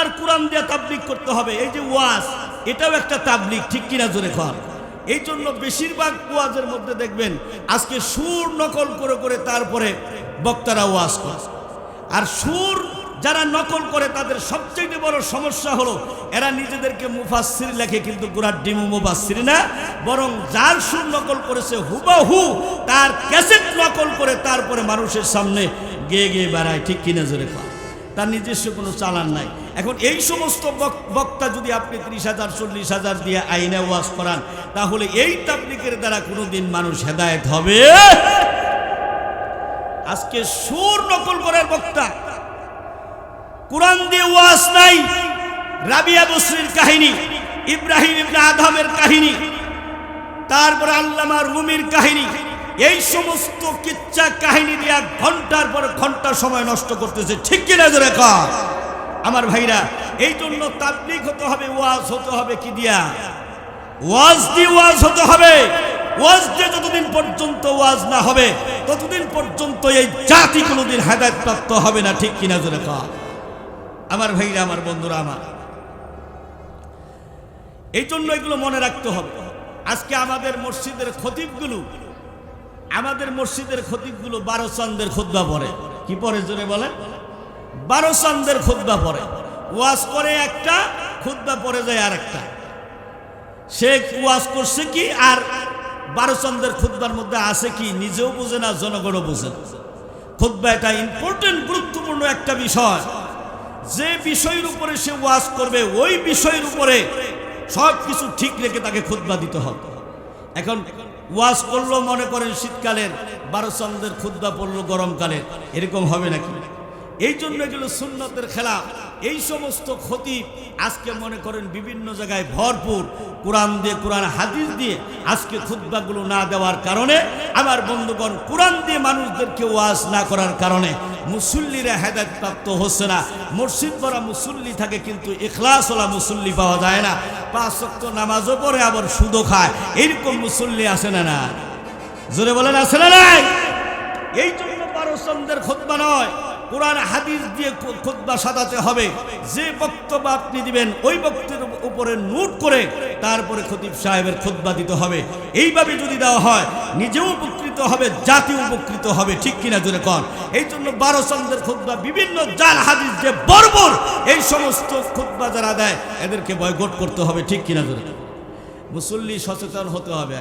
আল্লাহর কোরআন দিয়ে তাবলিক করতে হবে। এই যে ওয়াজ, এটাও একটা তাবলিক ঠিক কিনা জোরে কর? এই জন্য বেশিরভাগ ওয়াজের মধ্যে দেখবেন, আজকে সুর নকল করে করে তারপরে বক্তারা ওয়াজ করে। আর সুর যারা নকল করে, তাদের সবচেয়ে বড় সমস্যা হলো, এরা নিজেদেরকে মুফাসসির লেখে, কিন্তু গুরার ডিমু মুফাসসির না। বরং যার সুর নকল করেছে, হুবাহু তার ক্যাসেট নকল করে তারপরে মানুষের সামনে গেয়ে গেয়ে বেড়ায়, ঠিক কিনা জোরে কয় তার নিজস্ব কোনো চালান নাই। এখন এই সমস্ত বক- বক্তা যদি আপনি ত্রিশ হাজার, চল্লিশ হাজার দিয়ে আইনে ওয়াজ করান, তাহলে এই তাবলিকের দ্বারা কোনোদিন মানুষ হেদায়েত হবে? আজকে সুর নকল করার বক্তা। কোরআন দিয়ে ওয়াজ নাই। রাবিয়া বসরির কাহিনী, ইব্রাহিম ইবনে আদমের কাহিনী, তারপরে আল্লামার রুমির কাহিনী, এই সমস্ত কিচ্ছা কাহিনী দিয়া ঘণ্টার পর ঘণ্টা সময় নষ্ট করতেছে। ঠিক কিনা জোরে কর আমার ভাইরা এই জন্য তাবলিক হতে হবে, ওয়াজ হতে হবে কি দিয়া? ওয়াজ দিয়ে ওয়াজ হতে হবে। ওয়াজ দিয়ে যতদিন পর্যন্ত ওয়াজ না হবে, ততদিন পর্যন্ত এই জাতি কোনোদিন হেদায়ত প্রাপ্ত হবে না, ঠিক কিনা জোরে কর আমার ভাইরা, আমার বন্ধুরা, আমার। এই জন্য এগুলো মনে রাখতে হবে। আজকে আমাদের মসজিদের খতিবগুলো, আমাদের মসজিদের খতিবগুলো বারো চান্দের খুদ্া পড়ে। কি পড়ে জোরে বলে বারো চান্দের খুদ্া পড়ে ওয়াজ করে একটা, খুদ্া পড়ে যায় আর একটা সে ওয়াজ করছে কি আর বারো চন্দ্রের খুদ্বার মধ্যে আছে কি নিজেও বুঝে না, জনগণও বুঝে খুদ্া এটা ইম্পর্টেন্ট গুরুত্বপূর্ণ একটা বিষয়। যে বিষয়ের উপরে সে ওয়াজ করবে, ওই বিষয়ের উপরে সব কিছু ঠিক রেখে তাকে খুদ্া দিতে হবে। এখন ওয়াজ করল মনে করেন শীতকালের, বারো চন্দ্রের খুদ্া পড়ল গরমকালের। এরকম হবে নাকি? এই জন্য এগুলো সুন্নতের খেলা এই সমস্ত ক্ষতি আজকে মনে করেন বিভিন্ন জায়গায় ভরপুর। কোরআন দিয়ে কোরআন, হাদিস দিয়ে আজকে খুদ্বাগুলো না দেওয়ার কারণে, আমার বন্ধুগণ, কোরআন দিয়ে মানুষদেরকে ওয়াজ না করার কারণে মুসল্লিরা হেদায়ত প্রাপ্ত হচ্ছে না। মসজিদ পড়া মুসল্লি থাকে কিন্তু ইখলাসওয়ালা মুসল্লি পাওয়া যায় না। পাঁচ শক্ত নামাজও পড়ে, আবার সুদও খায়। এইরকম মুসল্লি আসে না না জোরে বলেন আসে না নাই? এই জন্য বারো চন্দ্রের নয়। কোরআন, হাদিস দিয়ে খোদবা সাজাতে হবে। যে বক্তব্য আপনি দিবেন, ওই বক্তব্যের উপরে নোট করে তারপরে খতিব সাহেবের খোদবা দিতে হবে। এইভাবে যদি দেওয়া হয়, নিজেও উপকৃত হবে জাতি উপকৃত হবে। ঠিক কিনা জোরে কন? এই জন্য বারো চন্দ্রের খোদবা বিভিন্ন জাল, হাদিস যে বর্বর এই সমস্ত খোদবা যারা দেয়, এদেরকে বয়কট করতে হবে। ঠিক কিনা জোরে মুসল্লি সচেতন হতে হবে।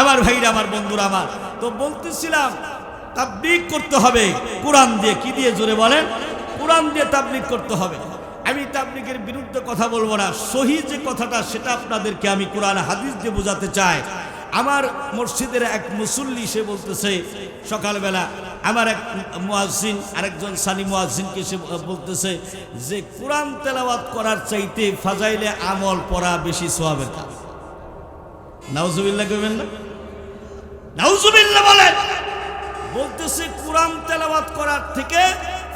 আমার ভাইরা, আমার বন্ধুরা, আমার। তো বলতেছিলাম তাবলিক করতে হবে। কোরআন দিয়ে কি দিয়ে জোরে বলেন? কোরআন দিয়ে তাবলিক করতে হবে। আমি তাবলিকের বিরুদ্ধে কথা বলব না। সহি যে কথাটা, সেটা আপনাদেরকে আমি কোরআন, হাদিস দিয়ে বোঝাতে চাই। আমার মসজিদের এক মুসল্লি, সে বলতেছে, সকালবেলা আমার এক মুয়াজ্জিন, আরেকজন সানি মুয়াজ্জিনকে সে বলতেছে যে, কোরআন তেলাওয়াত করার চাইতে ফাজাইলে আমল পড়া বেশি সোয়াবের কাজ। নাউজুবিল্লাহ কইবেন না? নাউজুবিল্লাহ বলেন! বলতেছে, কোরআন তেলাওয়াত করার থেকে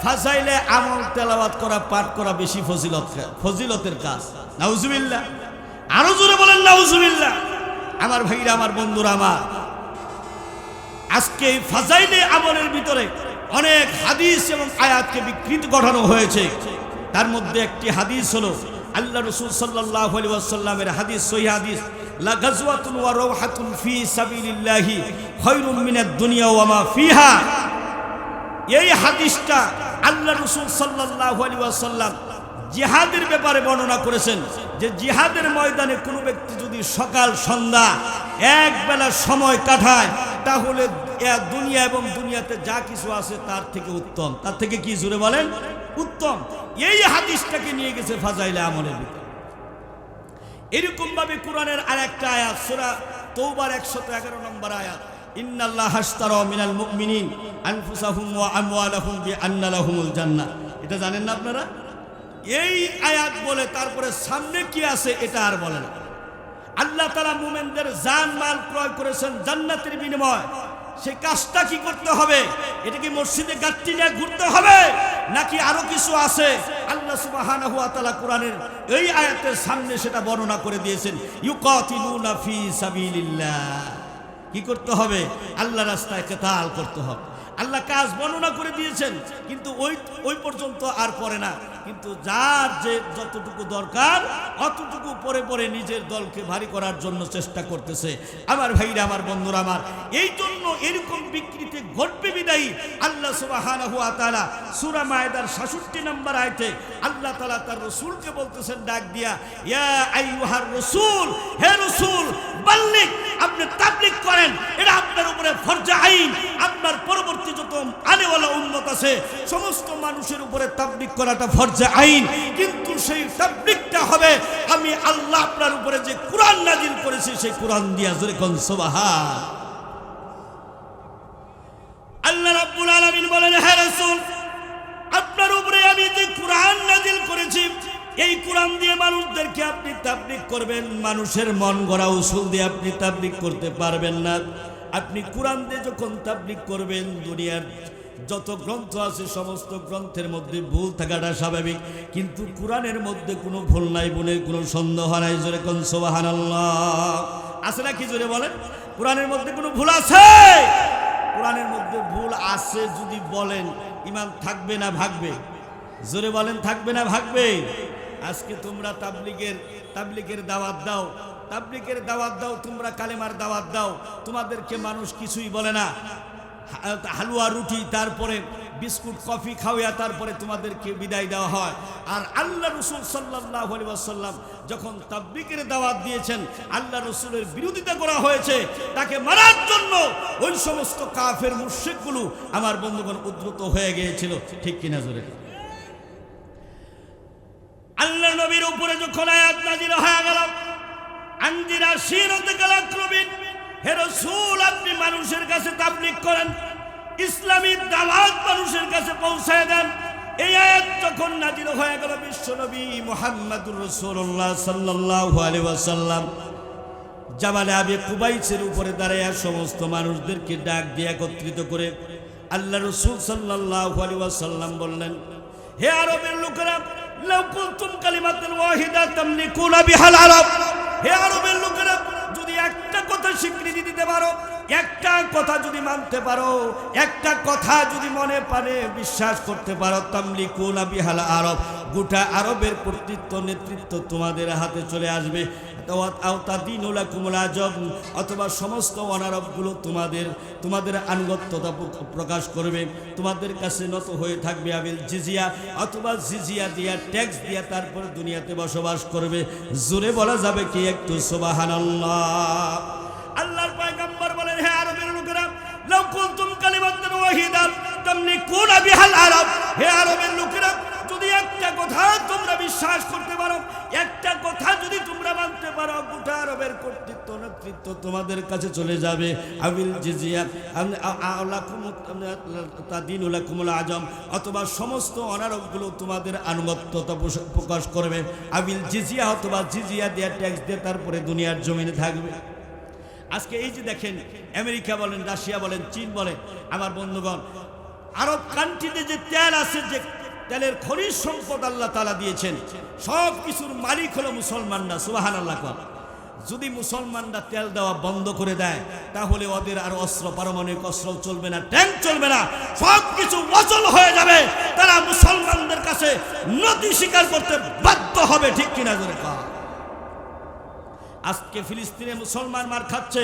ফাজাইলে আমল তেলাওয়াত করা, পাঠ করা বেশি ফজিলত ফজিলতের কাজ। নাউজুবিল্লাহ। আরও জোরে বলেন, নাউজুবিল্লাহ। আমার ভাইরা, আমার বন্ধুরা, আমার। আজকে ফাজাইলে আমলের ভিতরে অনেক হাদিস এবং আয়াতকে বিকৃত গঠানো হয়েছে। তার মধ্যে একটি হাদিস হলো, আল্লাহ রসুল সাল্লাহ আলী ওয়াসাল্লামের হাদিস, সহি হাদিস। দুনিয়া ফিহা। এই হাদিসটা আল্লাহ জিহাদের ব্যাপারে বর্ণনা করেছেন যে জিহাদের ময়দানে কোনো ব্যক্তি যদি সকাল, সন্ধ্যা এক বেলা সময় কাটায়, তাহলে দুনিয়া এবং দুনিয়াতে যা কিছু আছে তার থেকে উত্তম। তার থেকে কি জুড়ে বলেন? উত্তম। এই হাদিসটাকে নিয়ে গেছে ফাজাইলে আমলের ভিতরে। এরকম ভাবে কোরআনের আর একটা আয়াত, সুরা তৌবার একশত এগারো নম্বর আয়াত, ইন্নাল্লাহ হাসতারা মিনাল মুমিনিন আনফুসাহুম ওয়া আমওয়ালাহুম বিআন্না জান্নাহ। এটা জানেন না আপনারা? এই আয়াত বলে তারপরে সামনে কি আছে এটা আর বলে না। আল্লাহ তাআলা মুমিনদের জান, মাল ক্রয় করেছেন জান্নাতের বিনিময়। সেই কাজটা কি করতে হবে? এটা কি মসজিদে গাত্তি নিয়ে ঘুরতে হবে? নাকি আরও কিছু আছে? আল্লাহ সুবহানাহু ওয়া তাআলা কোরআনের এই আয়াতের সামনে সেটা বর্ণনা করে দিয়েছেন, ইউকাতিলুনা ফি সাবিলিল্লাহ। কি করতে হবে? আল্লাহ রাস্তায় কেতাল করতে হবে। আল্লাহ কাজ বর্ণনা করে দিয়েছেন, কিন্তু ওই ওই পর্যন্ত আর পরে না। কিন্তু যার যে যতটুকু দরকার, অতটুকু পরে পরে নিজের দলকে ভারী করার জন্য চেষ্টা করতেছে। আমার ভাইরা, আমার বন্ধুরা, আমার, এই জন্য এরকম বিকৃতি ঘটবে বিদায়ী। আল্লাহ সুবহানাহু ওয়া তাআলা সূরা মায়েদার 66 নম্বর আয়াতে আল্লাহ তালা তার রাসূলকে বলতেছেন, ডাক দিয়া, ইয়া রাসূল, হে রাসূল, বাল্লিক, আপনি তাবলিগ করেন। এটা আপনার উপরে ফরজে আইন। আপনার পরবর্তী যত আনেওয়ালা উম্মত আছে, সমস্ত মানুষের উপরে তাবলিগ করাটা ফরজে আইন। কিন্তু সেই তাবলিগটা হবে, আমি আল্লাহ আপনার উপরে যে কোরআন নাজিল করেছি, সেই কোরআন দিয়া জোরে আল্লাহ রাব্বুল আলামিন বলেন, হে রাসূল, আপনার উপরে আমি যে কোরআন নাজিল করেছি, এই কোরআন দিয়ে মানুষদেরকে আপনি তাবলিগ করবেন, মানুষের মন গড়া উসুল দিয়ে আপনি তাবলিগ করতে পারবেন না। আপনি কোরআন দিয়ে যখন তাবলিগ করবেন, দুনিয়ার যত গ্রন্থ আছে, সমস্ত গ্রন্থের মধ্যে ভুল থাকাটা স্বাভাবিক। কিন্তু কোরআনের মধ্যে কোনো ভুল নাই বলে কোনো সন্দেহ নাই, জোরে কোন সোবাহান আছে না কি জোরে বলেন? কোরআনের মধ্যে কোনো ভুল আছে? কোরআনের মধ্যে ভুল আছে যদি বলেন, ইমান থাকবে না ভাগবে? জোরে বলেন, থাকবে না ভাগবে? আজকে তোমরা তাবলিগের তাবলিগের দাওয়াত দাও। তাবলিগের দাওয়াত দাও, তোমরা কালেমার দাওয়াত দাও। তোমাদেরকে মানুষ কিছুই বলে না। হালুয়া রুটি, তারপরে বিস্কুট, কফি খাওয়া, তারপরে তোমাদেরকে বিদায় দেওয়া হয়। আর আল্লাহ রসুল সাল্লাহ সাল্লাম যখন তাবলিকের দাওয়াত দিয়েছেন, আল্লাহ রসুলের বিরোধিতা করা হয়েছে, তাকে মারার জন্য ওই সমস্ত কাফের মুর্শিকগুলো আমার বন্ধুগণ উদ্ধৃত হয়ে গিয়েছিল। ঠিক কিনা জোরে? আল্লাহ নবীর উপরে যখন আয়াত নাজির হয়ে গেল আন্দিরা শিরতে গেল আক্রমিন হে রসুল, আপনি মানুষের কাছে তাবলিগ করেন। ইসলামী দাওয়াত মানুষের কাছে পৌঁছায় দেন। এই আয়াত যখন নাজির হয়ে গেল বিশ্বনবী মোহাম্মদুর রসুল্লাহ সাল্লাল্লাহু আলাইহি ওয়াসাল্লাম, জামালে আবে কুবাইসের উপরে দাঁড়ায় সমস্ত মানুষদেরকে ডাক দিয়ে একত্রিত করে আল্লাহ রসুল সাল্লাল্লাহু আলাইহি ওয়াসাল্লাম বললেন, হে আরবের লোকেরা, লাউ কুনতুম কালিমাতান ওয়াহিদা তামলিকুনা বিহাল আরব। হে আরবের লোকেরা, যদি একটা কথা স্বীকৃতি দিতে পারো, একটা কথা যদি মানতে পারো, একটা কথা যদি মনে পারে বিশ্বাস করতে পারো, তামলিকুনা বিহাল আরব, গোটা আরবের কর্তৃত্ব, নেতৃত্ব তোমাদের হাতে চলে আসবে। অথবা সমস্ত অনারবগুলো তোমাদের তোমাদের আনুগত্যতা প্রকাশ করবে। তোমাদের কাছে নত হয়ে থাকবে আবিল জিজিয়া, অথবা জিজিয়া দিয়া, ট্যাক্স দিয়া তারপরে দুনিয়াতে বসবাস করবে। জোরে বলা যাবে কি একটু সোবাহান আল্লাহর পয়গম্বর বলেন, হে আরবের লোকেরা, লাউ কুনতুম কালিমাতান ওয়াহিদান, তামলিকুনা বিহাল আরব। হে আরবের লোকেরা একটা কথা তোমরা বিশ্বাস করতে পারো, একটা কথা যদি তোমরা মানতে পারো, গোটা আরবের কর্তৃত্ব, নেতৃত্ব তোমাদের কাছে চলে যাবে। আবিল জিজিয়া আজম, অথবা সমস্ত অনারবগুলো তোমাদের আনুগত্যতা প্রকাশ করবে। আবিল জিজিয়া অথবা জিজিয়া দেয়া ট্যাক্স দিয়ে তারপরে দুনিয়ার জমিনে থাকবে। আজকে এই যে দেখেন, আমেরিকা বলেন, রাশিয়া বলেন, চীন বলেন, আমার বন্ধুগণ, আরব কান্ট্রিতে যে তেল আছে, যে তেলের খনিজ সম্পদ আল্লাহ তালা দিয়েছেন। সব কিছুর মালিক হলো মুসলমানরা সুবাহান আল্লাহ যদি মুসলমানরা তেল দেওয়া বন্ধ করে দেয়, তাহলে ওদের আর অস্ত্র, পারমাণবিক অস্ত্র চলবে না, ট্যাঙ্ক চলবে না, সব কিছু অচল হয়ে যাবে। তারা মুসলমানদের কাছে নদী স্বীকার করতে বাধ্য হবে, ঠিক কিনা কর। আজকে ফিলিস্তিনে মুসলমান মার খাচ্ছে।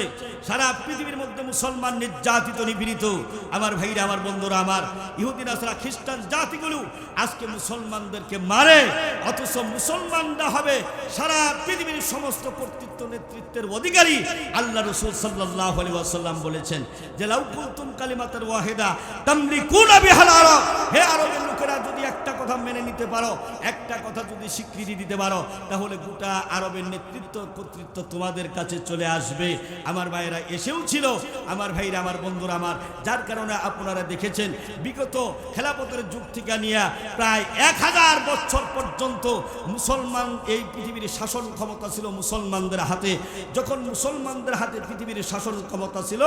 সারা পৃথিবীর মধ্যে মুসলমান নির্যাতিত, নিপীড়িত। আমার ভাইরা, আমার বন্ধুরা, আমার ইহুদিন আসরা খ্রিস্টান জাতিগুলো আজকে মুসলমানদেরকে মারে, অথচ মুসলমানরা হবে সারা পৃথিবীর সমস্ত কর্তৃত্ব, নেতৃত্বের অধিকারী। আল্লাহ রসুল সাল্লাহ আলী বলেছেন যে লাউকুলতুম কালিমাতার ওয়াহেদা তামলিকুনা বিহাল আরব। হে আরবের লোকেরা, যদি একটা কথা মেনে নিতে পারো, একটা কথা যদি স্বীকৃতি দিতে পারো, তাহলে গোটা আরবের নেতৃত্ব কর্তৃত্ব তোমাদের কাছে চলে আসবে। আমার ভাইয়েরা এসেও ছিল। আমার ভাইরা, আমার বন্ধুরা আমার, যার কারণে আপনারা দেখেছেন, বিগত খেলাপথের যুগ থেকে নিয়ে প্রায় এক হাজার বছর পর্যন্ত মুসলমান এই পৃথিবীর শাসন ক্ষমতা ছিল মুসলমানদের হাতে। যখন মুসলমানদের হাতে পৃথিবীর শাসন ক্ষমতা ছিল,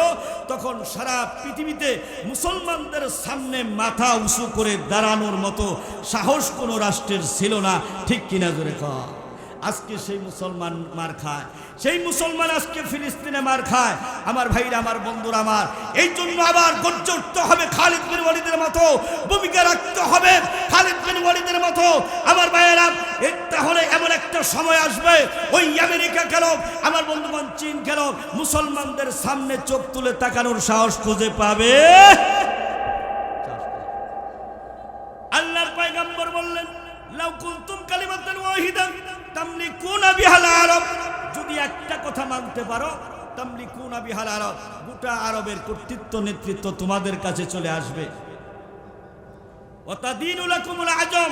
তখন সারা পৃথিবীতে মুসলমানদের সামনে মাথা উঁচু করে দাঁড়ানোর মতো সাহস কোনো রাষ্ট্রের ছিল না। ঠিক কিনা জোরে কর আজকে সেই মুসলমান মার খায়, সেই মুসলমান আজকে ফিলিস্তিনে মার খায়। আমার ভাইরা, আমার বন্ধুরা আমার, এই জন্য আবার গর্জে উঠতে হবে খালিদ বিন ওয়ালিদের মতো, ভূমিকা রাখতে হবে খালিদ বিন ওয়ালিদের মতো। আমার ভাইয়েরা তাহলে এমন একটা সময় আসবে, ওই আমেরিকা কেন আমার বন্ধুগণ, চীন কেন মুসলমানদের সামনে চোখ তুলে তাকানোর সাহস খুঁজে পাবে আল্লাহর পয়গম্বর বললেন লাউ কুনতুম কালিমাতান ওয়াহিদান তামলিকুনা বিহাল আরব যদি একটা কথা মানতে পারো তামলিকুনা বিহাল আরব গোটা আরবের কর্তৃত্ব নেতৃত্ব তোমাদের কাছে চলে আসবে। ওয়াতাদিনুল লাকুমুল আজম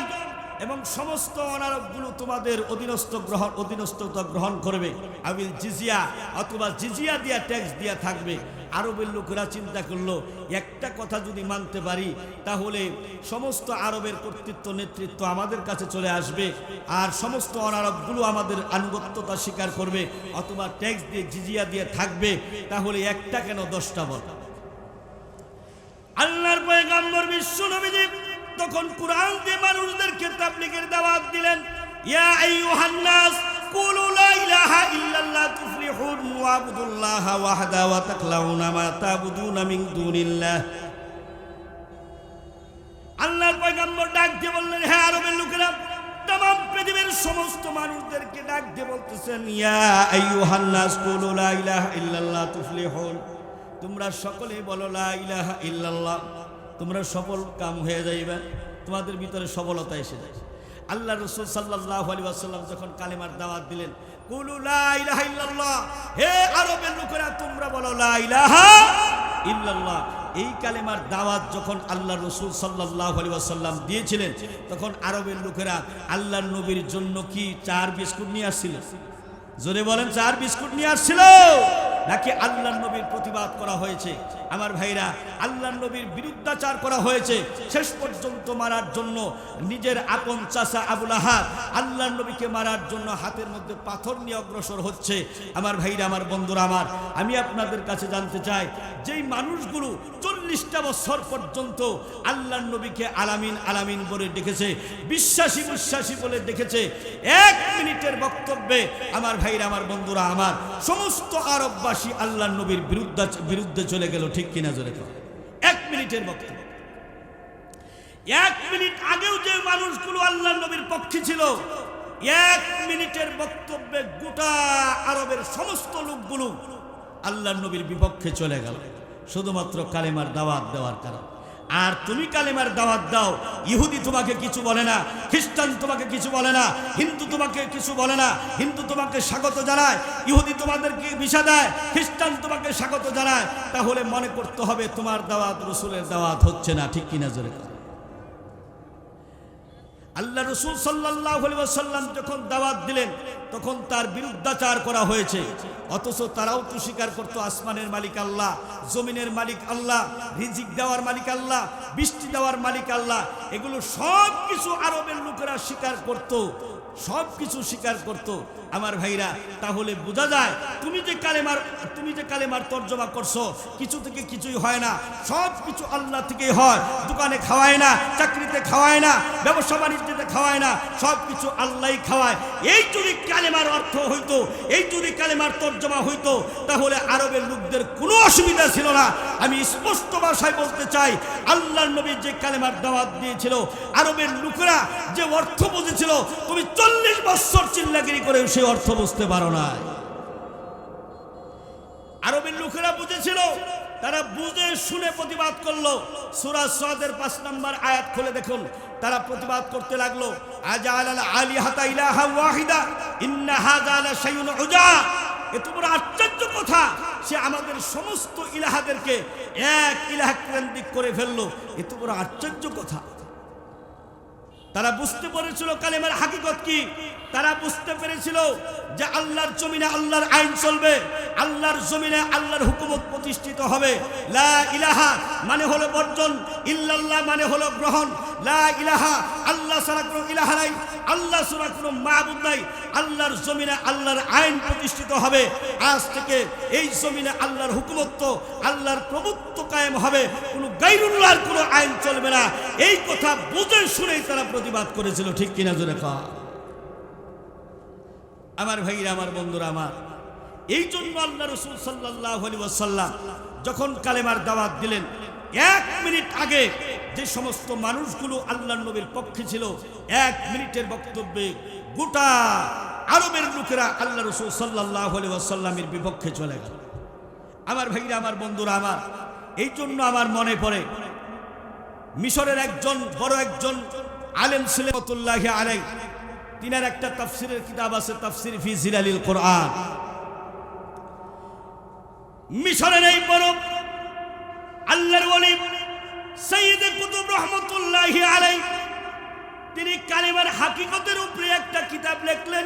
এবং সমস্ত অনারবগুলো তোমাদের অধীনস্থ গ্রহণ অধীনস্থতা গ্রহণ করবে। আবিল জিজিয়া অথবা জিজিয়া দিয়া ট্যাক্স দিয়া থাকবে। আরবের লোকেরা চিন্তা করল, একটা কথা যদি মানতে পারি, তাহলে সমস্ত আরবের কর্তৃত্ব, নেতৃত্ব আমাদের কাছে চলে আসবে আর সমস্ত অনারবগুলো আমাদের আনুগত্যতা স্বীকার করবে অথবা ট্যাক্স দিয়ে, জিজিয়া দিয়ে থাকবে, তাহলে একটা কেন দশটা বল? আল্লাহর বিশ্ব নবীজি তখন কোরআন দিয়ে দিলেন ইয়া আইয়ুহান নাস কুলু লা ইলাহা ইল্লাল্লাহ তুফলিহুন ওয়াবুদুল্লাহ ওয়াহদা ওয়া তাকলাউনা মা তাবুদুনা মিন দুনিল্লাহ। আল্লাহর পয়গাম্বর ডাক দিয়ে বললেন হ্যাঁ আরবের লোকেরা তাম পৃথিবীর সমস্ত মানুষদেরকে ডাক দিয়ে বলতেছেন, ইয়া আইয়ুহান নাস কুলু লা ইলাহা ইল্লাল্লাহ তুফলিহুন। তোমরা সকলেই বলো লা ইলাহা ইল্লাল্লাহ। তোমরা সফল কাম হয়ে যাইবে, তোমাদের ভিতরে সফলতা এসে যায় আল্লাহ রসুল সাল্লাহ আলী আসাল্লাম যখন কালেমার দাওয়াত দিলেন, কুলু লা ইলাহা ইল্লাল্লাহ হে আরবের লোকেরা, তোমরা বলো লা ইলাহা ইল্লাল্লাহ। এই কালেমার দাওয়াত যখন আল্লাহ রসুল সাল্লাহ আলী আসাল্লাম দিয়েছিলেন, তখন আরবের লোকেরা আল্লাহ নবীর জন্য কি চার বিস্কুট নিয়ে আসছিল? জোরে বলেন, চার বিস্কুট নিয়ে আসছিল? নাকি আল্লাহ নবীর প্রতিবাদ করা হয়েছে? আমার ভাইরা, আল্লাহ নবীর বিরুদ্ধাচার করা হয়েছে। শেষ পর্যন্ত মারার জন্য নিজের আপন চাষা আবুল আহাদ আল্লাহ নবীকে মারার জন্য হাতের মধ্যে পাথর নিয়ে অগ্রসর হচ্ছে। আমার ভাইরা, আমার বন্ধুরা আমার, আমি আপনাদের কাছে জানতে চাই, যেই মানুষগুলো চল্লিশটা বছর পর্যন্ত আল্লাহ নবীকে আলামিন আলামিন বলে ডেকেছে, বিশ্বাসী বিশ্বাসী বলে ডেকেছে, এক মিনিটের বক্তব্যে আমার ভাইরা, আমার বন্ধুরা আমার, সমস্ত আরববাসী আল্লাহ নবীর বিরুদ্ধে বিরুদ্ধে চলে গেল ঠিক কিনা জোরে। এক মিনিটের বক্তব্য এক মিনিট আগেও যে মানুষগুলো আল্লাহ নবীর পক্ষে ছিল, এক মিনিটের বক্তব্যে গোটা আরবের সমস্ত লোকগুলো আল্লাহ নবীর বিপক্ষে চলে গেল। শুধুমাত্র কালেমার দাওয়াত দেওয়ার কারণ। আর তুমি কালেমার দাওয়াত দাও ইহুদি তোমাকে কিছু বলে না, খ্রিস্টান তোমাকে কিছু বলে না, হিন্দু তোমাকে কিছু বলে না, হিন্দু তোমাকে স্বাগত জানায়, ইহুদি তোমাদেরকে বিষা দেয়, খ্রিস্টান তোমাকে স্বাগত জানায়, তাহলে মনে করতে হবে তোমার দাওয়াত রসুলের দাওয়াত হচ্ছে না, ঠিক কিনা জোরে। আল্লাহ রসুল সাল্লাহ যখন দাওয়াত দিলেন, তখন তার বিরুদ্ধাচার করা হয়েছে। অথচ তারাও তো স্বীকার করতো, আসমানের মালিক আল্লাহ, জমিনের মালিক আল্লাহ, রিজিক দেওয়ার মালিক আল্লাহ, বৃষ্টি দেওয়ার মালিক আল্লাহ, এগুলো সব কিছু আরবের লোকেরা স্বীকার করত। সব কিছু স্বীকার করত আমার ভাইরা। তাহলে বোঝা যায়, তুমি যে কালেমার, তুমি যে কালেমার তর্জমা করছ, কিছু থেকে কিছুই হয় না। সব কিছু আল্লাহ থেকেই হয়। দোকানে খাওয়ায় না, চাকরিতে খাওয়ায় না, ব্যবসা বাণিজ্যতে খাওয়ায় না সব কিছু আল্লাহই খাওয়ায়। এই যদি কালেমার অর্থ হইতো, এই যদি কালেমার তর্জমা হইতো, তাহলে আরবের লোকদের কোনো অসুবিধা ছিল না। আমি স্পষ্ট ভাষায় বলতে চাই আল্লাহ নবী যে কালেমার দাওয়াত দিয়েছিল, আরবের লোকেরা যে অর্থ বুঝেছিল, তুমি চল্লিশ বছর চিল্লাগিরি করে সেই অর্থ বুঝতে পারো না। আরবের লোকেরা বুঝেছিল, তারা বুঝে শুনে প্রতিবাদ করল। সুরা সাদের পাঁচ নম্বর আয়াত খুলে দেখুন। তারা প্রতিবাদ করতে লাগল আজাল আল হাতা ইলাহা ওয়াহিদা, ইন্না হাযা লা শাইউন উজা। এত বড় আশ্চর্য কথা, সে আমাদের সমস্ত ইলাহাদেরকে এক ইলাহ কেন্দ্রিক করে ফেলল। এত বড় আশ্চর্য কথা। তারা বুঝতে পেরেছিল কালেমার হাকিকত কি? তারা বুঝতে পেরেছিল যে আল্লাহর জমিনে আল্লাহর আইন চলবে, আল্লাহর জমিনে আল্লাহর হুকুমত প্রতিষ্ঠিত হবে। লা ইলাহা মানে হলো বর্জন, ইল্লাল্লাহ মানে হলো গ্রহণ। লা ইলাহা, আল্লাহ ছাড়া কোনো ইলাহা নাই, আল্লাহ ছাড়া কোনো মাহবুদ নাই। আল্লাহর জমিনে আল্লাহর আইন প্রতিষ্ঠিত হবে। আজ থেকে এই জমিনে আল্লাহর হুকুমত্ব, আল্লাহর প্রভুত্ব কায়েম হবে। কোনো গাইরুল্লাহর কোনো আইন চলবে না। এই কথা বুঝে শুনেই তারা প্রতিবাদ করেছিল। ঠিক কিনা জোরে কয়? আমার ভাইরা, আমার বন্ধুরা, আমার। এই জন্য আল্লাহ রসুল সাল্লাহ আলী ওয়াসাল্লাম যখন কালেমার দাওয়াত দিলেন, এক মিনিট আগে যে সমস্ত মানুষগুলো আল্লাহ নবীর পক্ষে ছিল, এক মিনিটের বক্তব্যে গোটা আরবের লোকেরা আল্লাহ রসুল সাল্লাহ আলী ওয়াসাল্লামের বিপক্ষে চলে গেল। আমার ভাইরা, আমার বন্ধুরা, আমার, এই জন্য আমার মনে পড়ে, মিশরের একজন বড় একজন আলেম সিলেমতুল্লাহ আলাই তিনার একটা তাফসিরের কিতাব আছে, তাফসির ফি জিলালিল কোরআন। মিশরের এই পরব আল্লাহর ওলি সৈয়দ কুতুব রহমতুল্লাহি আলাই তিনি কালিমার হাকিকতের উপরে একটা কিতাব লিখলেন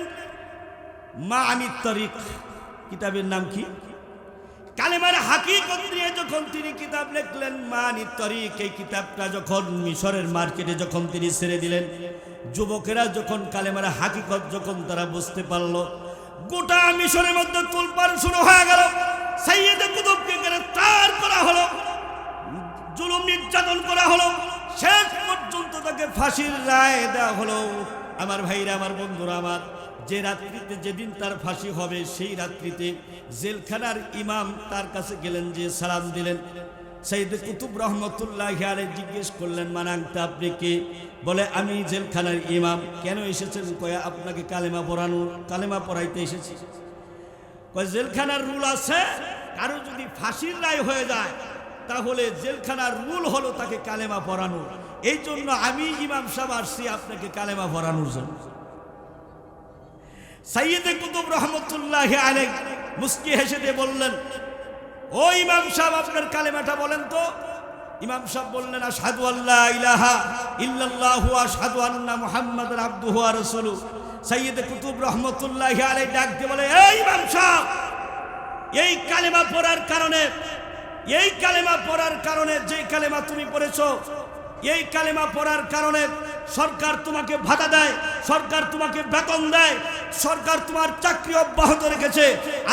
মা আমি তরিক। কিতাবের নাম কি? কালেমার হাকিকত নিয়ে যখন তিনি কিতাব লিখলেন, মানি তরিক এই কিতাবটা যখন মিশরের মার্কেটে যখন তিনি ছেড়ে দিলেন, যুবকেরা যখন কালেমার হাকিকত যখন তারা বুঝতে পারল, গোটা মিশরের মধ্যে তুলপার শুরু হয়ে গেল। সাইয়েদে কুতুবকে গ্রেফতার করা হলো, জুলুম নির্যাতন করা হলো, শেষ পর্যন্ত তাকে ফাঁসির রায় দেওয়া হলো। আমার ভাইরা, আমার বন্ধুরা, আমার যে রাত্রিতে যেদিন তার ফাঁসি হবে, সেই রাত্রিতে জেলখানার ইমাম তার কাছে গেলেন যে সালাম দিলেন। সাইদ কুতুব রহমতুল্লাহ জিজ্ঞেস করলেন মানাংতা আপনি কে? বলে, আমি জেলখানার ইমাম। কেন এসেছেন? কয়া, আপনাকে কালেমা পড়ানো, কালেমা পড়াইতে এসেছি। কয়, জেলখানার রুল আছে, কারও যদি ফাঁসির রায় হয়ে যায়, তাহলে জেলখানার রুল হলো তাকে কালেমা পড়ানো। এই জন্য আমি ইমাম সাহেব আসছি আপনাকে কালেমা পড়ানোর জন্য। সাইয়েদে কুতুব রহমতুল্লাহ আলে মুস্কি হেসে দিয়ে বললেন, ও ইমাম সাহেব, আপনার কালেমাটা বলেন তো। ইমাম সাহেব বললেন, আশহাদু আল্লাহ ইলাহা ইল্লাল্লাহু আশহাদু আন্না মুহাম্মাদান আবদুহু ওয়া রাসূলুহু। সাইয়েদে কুতুব রহমতুল্লাহ আলাই ডাক দিয়ে বলে, এই ইমাম সাহেব, এই কালেমা পড়ার কারণে, এই কালেমা পড়ার কারণে যে কালেমা তুমি পড়েছো, এই কালেমা পড়ার কারণে সরকার তোমাকে ভাতা দেয়, সরকার তোমাকে বেতন দেয়, সরকার তোমার চাকরি অব্যাহত রেখেছে।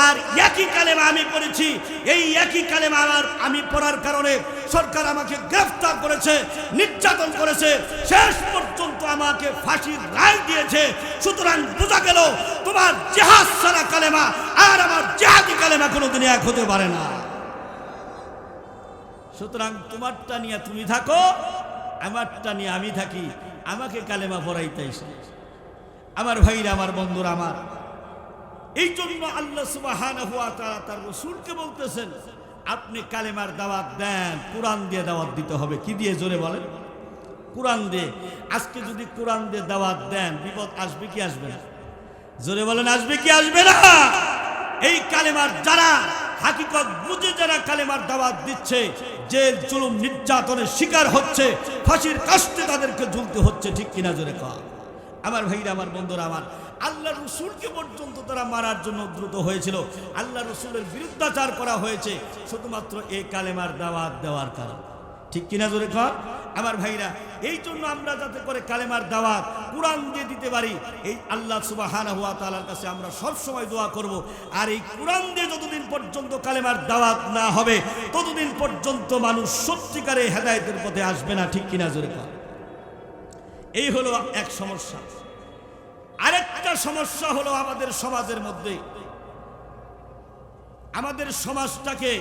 আর একই কালেমা আমি পড়েছি, এই একই কালেমা আমার, আমি পড়ার কারণে সরকার আমাকে গ্রেফতার করেছে, নির্যাতন করেছে, শেষ পর্যন্ত আমাকে ফাঁসির রায় দিয়েছে। সুতরাং বোঝা গেল, তোমার জেহাদ সারা কালেমা আর আমার জেহাদি কালেমা কোনোদিন এক হতে পারে না। সুতরাং তোমারটা নিয়ে তুমি থাকো, আমারটা নিয়ে আমি থাকি। আমাকে কালেমা পড়াইতে এসে, আমার ভাইরা, আমার বন্ধুরা, আমার। এই জন্য আল্লাহ সুবাহান হুয়া তারা তার রসুলকে বলতেছেন, আপনি কালেমার দাওয়াত দেন, কোরআন দিয়ে দাওয়াত দিতে হবে। কি দিয়ে? জোরে বলেন। কোরআন দিয়ে। আজকে যদি কোরআন দিয়ে দাওয়াত দেন, বিপদ আসবে কি আসবে না? জোরে বলেন, আসবে কি আসবে না? এই কালেমার যারা হাকিকত বুঝে যারা কালেমার দাওয়াত দিচ্ছে যে চুলুম নির্যাতনের শিকার হচ্ছে, ফাঁসির কাস্তে তাদেরকে ঝুলতে হচ্ছে, ঠিক কিনা জোরে কাজ আমার ভাইরা, আমার বন্ধুরা, আমার আল্লাহ রসুলকে পর্যন্ত তারা মারার জন্য দ্রুত হয়েছিল। আল্লাহ রসুলের বিরুদ্ধাচার করা হয়েছে, শুধুমাত্র এই কালেমার দাওয়াত দেওয়ার কারণ। ঠিক কিনা জোরে কর? আমার ভাইরা, এই জন্য আমরা যাতে করে কালেমার দাওয়াত, কোরআন দিয়ে দিতে পারি, এই আল্লাহ সুবাহানা হুয়া তালার কাছে আমরা সব সময় দোয়া করব। আর এই কোরআন দিয়ে যতদিন পর্যন্ত কালেমার দাওয়াত না হবে, ততদিন পর্যন্ত মানুষ সত্যিকারে হেদায়তের পথে আসবে না, ঠিক কিনা জোরে কর? এই হলো এক সমস্যা। আরেকটা সমস্যা হলো আমাদের সমাজের মধ্যে। আমাদের সমাজটাকে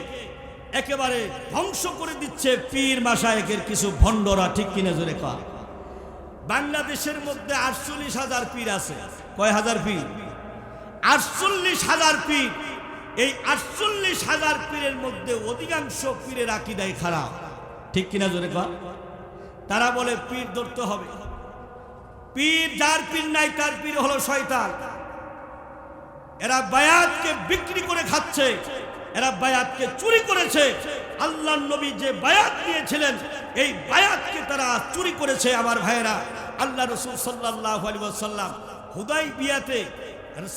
একেবারে ধ্বংস করে দিচ্ছে পীর মাসায়েকের কিছু ভণ্ডরা, ঠিক কিনে জোরে কয়? বাংলাদেশের মধ্যে আটচল্লিশ হাজার পীর আছে। কয় হাজার পীর? আটচল্লিশ হাজার পীর। এই আটচল্লিশ হাজার পীরের মধ্যে অধিকাংশ পীরের আকিদাই খারাপ। ঠিক কিনা জোরে কয়? তারা বলে, পীর ধরতে হবে। পীর যার পীর নাই, তার পীর হলো শয়তান। এরা বায়াতকে বিক্রি করে খাচ্ছে। এরা বায়াতকে চুরি করেছে। আল্লাহ নবী যে বায়াত দিয়েছিলেন, এই বায়াতকে তারা চুরি করেছে আমার ভাইয়েরা। আল্লাহ রসুল সাল্লাহ আলী সাল্লাম হুদাই বিয়াতে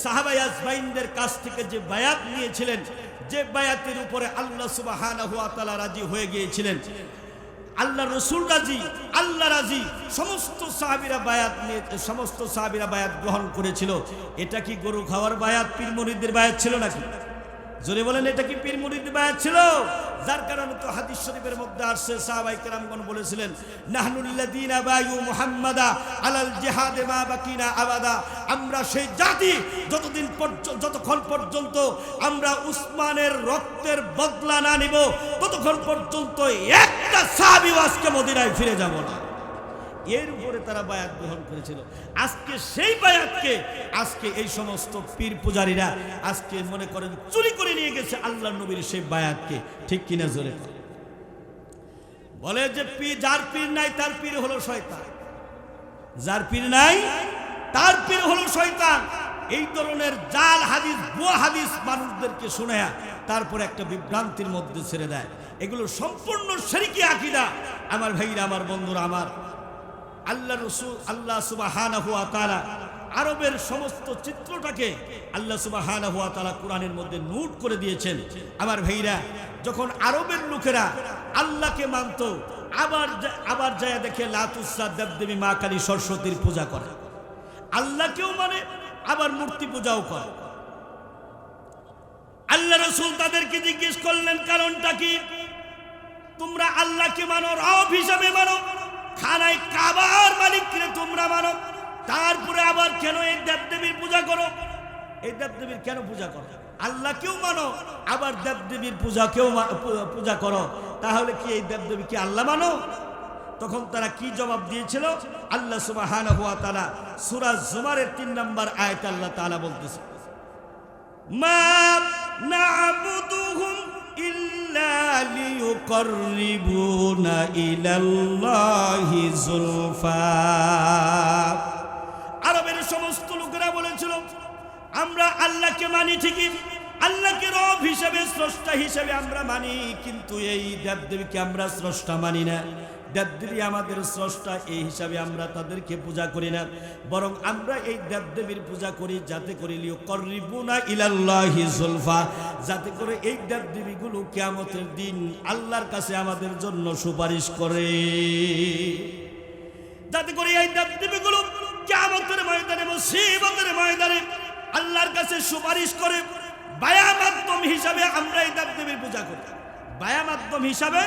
সাহাবাই আজমাইনদের কাছ থেকে যে বায়াত নিয়েছিলেন, যে বায়াতের উপরে আল্লাহ সুবাহ রাজি হয়ে গিয়েছিলেন। আল্লাহ রসুল রাজি, আল্লাহ রাজি, সমস্ত সাহাবিরা বায়াত নিয়ে, সমস্ত সাহাবিরা বায়াত গ্রহণ করেছিল। এটা কি গরু খাওয়ার বায়াত পীর বায়াত ছিল নাকি? জোরে বলেন, এটা কি পীর মুরিদ বায়াত ছিল? যার কারণে তো হাদিস শরীফের মধ্যে আসছে, সাহাবাই কেরামগণ বলেছিলেন নাহনুল্লাযীনা বায়ু মুহাম্মাদা আলাল জিহাদে মা বাকিনা আবাদা। আমরা সেই জাতি, যতদিন পর্যন্ত যতক্ষণ পর্যন্ত আমরা উসমানের রক্তের বদলা না নিব, ততক্ষণ পর্যন্ত একটা সাহাবী আজকে মদিনায় ফিরে যাব না। এর উপরে তারা বায়াত গ্রহণ করেছিল। আজকে সেই বায়াতকে, আজকে এই সমস্ত পীর পূজারীরা আজকে মনে করেন চুরি করে নিয়ে গেছে আল্লাহ নবীর সেই বায়াতকে। ঠিক কিনা জোরে বলে যে পীর, যার পীর নাই, তার পীর হলো শয়তান। যার পীর নাই, তার পীর হলো শয়তান। এই ধরনের জাল হাদিস বুয়া হাদিস মানুষদেরকে শুনে তারপরে একটা বিভ্রান্তির মধ্যে ছেড়ে দেয়। এগুলো সম্পূর্ণ সেরিকি আকিদা। আমার ভাইরা, আমার বন্ধুরা, আমার আল্লাহ রসুল, আল্লাহ সুবাহানা হুয়া তালা আরবের সমস্ত চিত্রটাকে আল্লাহ সুবাহানা হুয়া তালা কোরআনের মধ্যে নোট করে দিয়েছেন। আমার ভাইরা, যখন আরবের লোকেরা আল্লাহকে মানত, আবার আবার যায় দেখে লাতুসা দেবদেবী মা কালী সরস্বতীর পূজা করে। আল্লাহকেও মানে আবার মূর্তি পূজাও করে। আল্লাহ রসুল তাদেরকে জিজ্ঞেস করলেন, কারণটা কি? তোমরা আল্লাহকে মানো, রব হিসাবে মানো। খানায় কাবার মালিককে তোমরা মানো। তারপরে আবার কেন এই দেবদেবীর পূজা করো? এই দেবদেবীর কেন পূজা করো? আল্লাহ কেউ মানো, আবার দেবদেবীর দেবীর পূজা করো। তাহলে কি এই দেবদেবীকে আল্লাহ মানো? তখন তারা কি জবাব দিয়েছিল? আল্লাহ সুবাহান হুয়া তালা সুরাজ জুমারের তিন নম্বর আয়ত আল্লাহ তালা বলতেছে, মা না إلا ليقربونا إلى الله زلفى আরবের সমস্ত লোকেরা বলেছিল আমরা আল্লাহকে মানি ঠিকই আল্লাহকে রব হিসেবে স্রষ্টা হিসেবে আমরা মানি কিন্তু এই দেবদেবীকে আমরা স্রষ্টা মানি না দেবদেবী আমাদের স্রষ্টা, এই হিসাবে আমরা তাদেরকে পূজা করি না। বরং আমরা এই দেবদেবীর পূজা করি, যাতে করে লিও করিবুনা ইলাল্লাহি যাতে করে এই দেবদেবীগুলো কিয়ামতের দিন আল্লাহর কাছে আমাদের জন্য সুপারিশ করে। যাতে করে এই দেবদেবীগুলো কিয়ামতের ময়দানে, মুসিবতের ময়দানে আল্লাহর কাছে সুপারিশ করে। বায়া মাধ্যম হিসাবে আমরা এই দেবদেবীর পূজা করি। বায়া মাধ্যম হিসাবে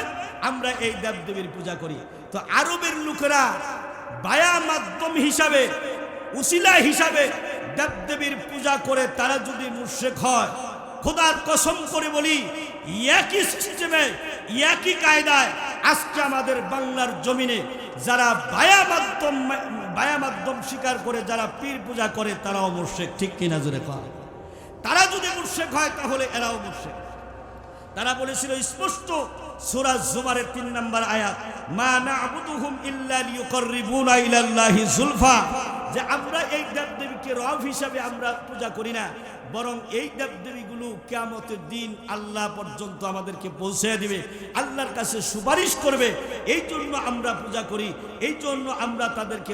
আমরা এই দেবদেবীর পূজা করি। তো আরবের লোকেরা বায়া মাধ্যম হিসাবে উসিলা হিসাবে দেবদেবীর পূজা করে তারা যদি মুর্শেক হয়, খোদার কসম করে বলি, একই সিস্টেমে একই কায়দায় আজকে আমাদের বাংলার জমিনে যারা বায়া মাধ্যম বায়া মাধ্যম স্বীকার করে, যারা পীর পূজা করে, তারাও মুর্শেক ঠিক কিনা জোরে কয় তারা যদি মুর্শেক হয়, তাহলে এরাও মুর্শেক তারা বলেছিল, স্পষ্ট সূরা জুমারের তিন নম্বর আয়াত, মা না আবুদুহুম ইল্লা লিয়ুকাররিবুনা ইলাল্লাহি যুলফা যে আমরা এই দেবদেবীকে রব হিসাবে আমরা পূজা করি না, বরং এই দেবদেবীগুলো কিয়ামতের দিন আল্লাহ পর্যন্ত আমাদেরকে পৌঁছে দিবে, আল্লাহর কাছে সুপারিশ করবে। এই জন্য আমরা পূজা করি, এই জন্য আমরা তাদেরকে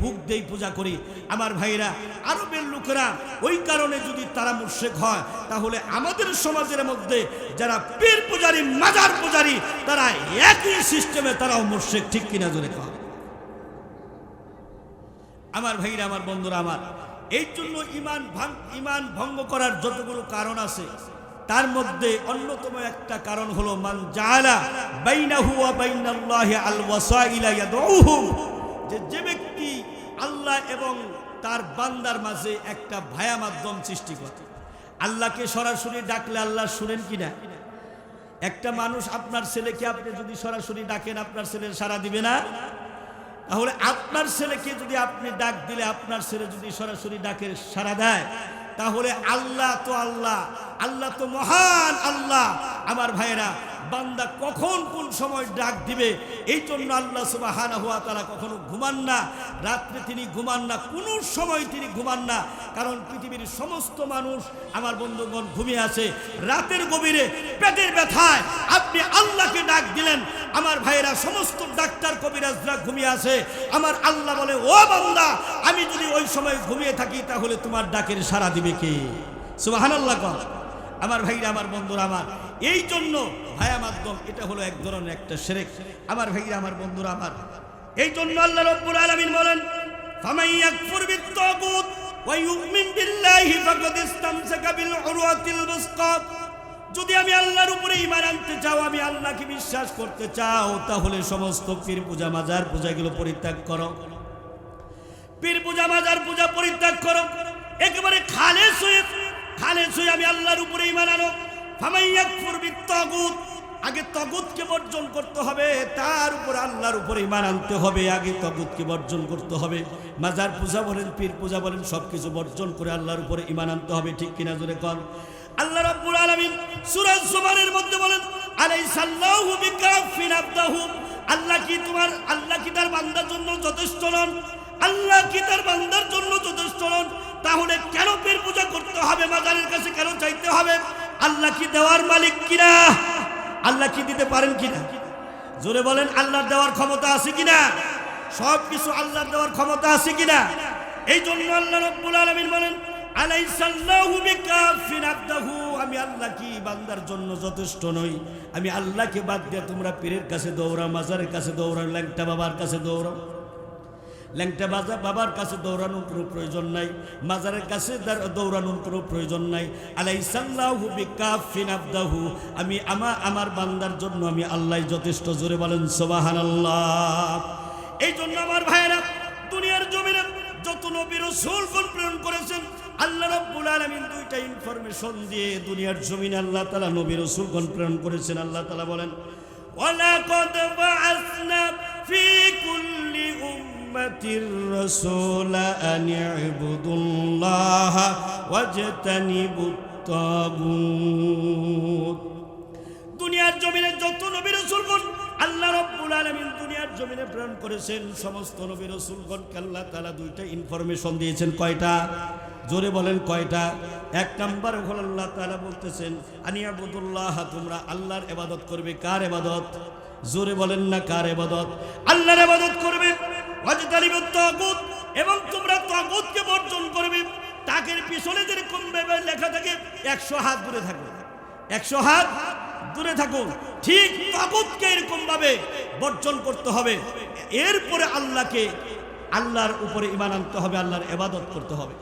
ভোগ দেই, পূজা করি। আমার ভাইরা আরবের লোকেরা ওই কারণে যদি তারা মুর্শেক হয়, তাহলে আমাদের সমাজের মধ্যে যারা পীর পূজারী, মাজার পূজারী, তারা একই সিস্টেমে তারাও মুর্শেক ঠিক কিনা জোরে কয় আমার ভাইরা, আমার বন্ধুরা, আমার। এই জন্য ইমান ভাঙ- ইমান ভঙ্গ করার যতগুলো কারণ আছে, তার মধ্যে অন্যতম একটা কারণ হলো মান জালা বাইনাহু ওয়া বাইনাল্লাহি আল ওয়াসাইলা ইয়াদউহুম। যে যে ব্যক্তি আল্লাহ এবং তার বান্দার মাঝে একটা ভায়া মাধ্যম সৃষ্টি করে। আল্লাহকে সরাসরি ডাকলে আল্লাহ শুনেন কিনা? একটা মানুষ আপনার ছেলেকে আপনি যদি সরাসরি ডাকেন, আপনার ছেলে সারা দিবে না? তাহলে আপনার ছেলেকে যদি আপনি ডাক দিলে, আপনার ছেলে যদি সরাসরি ডাকের সারা দেয়, তাহলে আল্লাহ তো আল্লাহ আল্লাহ তো মহান আল্লাহ। আমার ভাইরা বান্দা কখন কোন সময় ডাক দিবে, এই জন্য আল্লাহ সুবাহানা হুয়া তারা কখনো ঘুমান না। রাত্রে তিনি ঘুমান না, কোনো সময় তিনি ঘুমান না, কারণ পৃথিবীর সমস্ত মানুষ, আমার বন্ধুগণ, ঘুমিয়ে আছে। রাতের গভীরে পেটের ব্যথায় আপনি আল্লাহকে ডাক দিলেন, আমার ভাইয়েরা, সমস্ত ডাক্তার, কবিরাজরা ঘুমিয়ে আছে। আমার আল্লাহ বলে, ও বান্দা, আমি যদি ওই সময় ঘুমিয়ে থাকি, তাহলে তোমার ডাকের সারা দিবে কে? সুবহানাল্লাহ কর আমার ভাইরা, আমার বন্ধুরা, আমার। এই জন্য ভায়া মাধ্যম এটা হলো এক ধরনের একটা সেরেক। আমার ভাইরা, আমার বন্ধুরা, আমার। এই জন্য আল্লাহ রব্বুল আলমিন বলেন যদি আমি আল্লাহর উপরে ইমান আনতে চাও, আমি আল্লাহকে বিশ্বাস করতে চাও, তাহলে সমস্ত পীর পূজা মাজার পূজাগুলো পরিত্যাগ করো। পীর পূজা মাজার পূজা পরিত্যাগ করো। একেবারে খালেস হয়ে খালেস হয়ে আমি আল্লাহর উপরে ইমান আনো ফামাইয়াকফুর বিত্তাগুত, আগে তগুতকে বর্জন করতে হবে, তার উপর আল্লাহর উপরে ইমান আনতে হবে, আগে তগুতকে বর্জন করতে হবে। মাজার পূজা বলেন, পীর পূজা বলেন সব কিছু বর্জন করে আল্লাহর উপরে ইমান আনতে হবে, ঠিক কিনা জোরে কর আল্লাহ রাব্বুল আলামিন সূরা জুমারের মধ্যে বলেন, আলাইসাল্লাহু বিকাফিন আবদাহু। আল্লাহ কি তোমার, আল্লাহ কি তার বান্দার জন্য যথেষ্ট নন? আল্লাহ কি তার বান্দার জন্য যথেষ্ট নন? তাহলে কেন পীর পূজা করতে হবে? মাজারের কাছে কেন চাইতে হবে? আল্লাহ কি দেওয়ার মালিক কিনা? আল্লাহ কি দিতে পারেন কিনা? জোরে বলেন, আল্লাহর দেওয়ার ক্ষমতা আছে কিনা? সব কিছু আল্লাহর দেওয়ার ক্ষমতা আছে কিনা? এই জন্য আল্লাহ রব্বুল আলামিন বলেন আমি আল্লাহ কি বান্দার জন্য যথেষ্ট নই। আমি আল্লাহকে বাদ দিয়ে তোমরা পীরের কাছে দৌড়াও, মাজারের কাছে দৌড়াও, ল্যাংটা বাবার কাছে দৌড়াও। ল্যাংটা বাজা বাবার কাছে দৌড়ানোর কোনো প্রয়োজন নাই, মাজারের কাছে দৌড়ানোর কোনো প্রয়োজন নাই। আলাইসাল্লাহু বিকাফিন আবদাহু, আমি আমা আমার বান্দার জন্য আমি আল্লাহ যথেষ্ট জোরে বলেন সোবাহান আল্লাহ এই জন্য আমার ভাইয়েরা, দুনিয়ার জমিনে যত নবী রসুলগণ প্রেরণ করেছেন, আল্লাহ রব্বুল আলমিন দুইটা ইনফরমেশন দিয়ে দুনিয়ার জমিনে আল্লাহ তালা নবী রসুলগণ প্রেরণ করেছেন। আল্লাহ তালা বলেন ওলা কদ বাসনা أمة رسولا أن اعبدوا الله واجتنبوا الطاغوت দুনিয়ার জমিনে যত নবী রসুলগণ আল্লাহ রব্বুল আলামিন দুনিয়ার জমিনে প্রেরণ করেছেন সমস্ত নবী রসুলগণকে আল্লাহ তাআলা দুইটা ইনফরমেশন দিয়েছেন কয়টা জোরে বলেন কয়টা এক নাম্বার হল আল্লাহ তাআলা বলতেছেন আনিয়াবুদুল্লাহ তোমরা আল্লাহর ইবাদত করবে কার ইবাদত জোরে বলেন না কার ইবাদত আল্লাহর ইবাদত করবে ওয়াজতানিবুত তাগুত এবং তোমরা তাগুতকে বর্জন করবে তাকে পিছনে যেরকম লেখা থাকে, একশো হাত দূরে থাকবে একশো হাত দূরে থাকুন ঠিক তাগুতকে এরকম ভাবে বর্জন করতে হবে। এরপরে আল্লাহকে, আল্লাহর উপরে ইমান আনতে হবে, আল্লাহর এবাদত করতে হবে।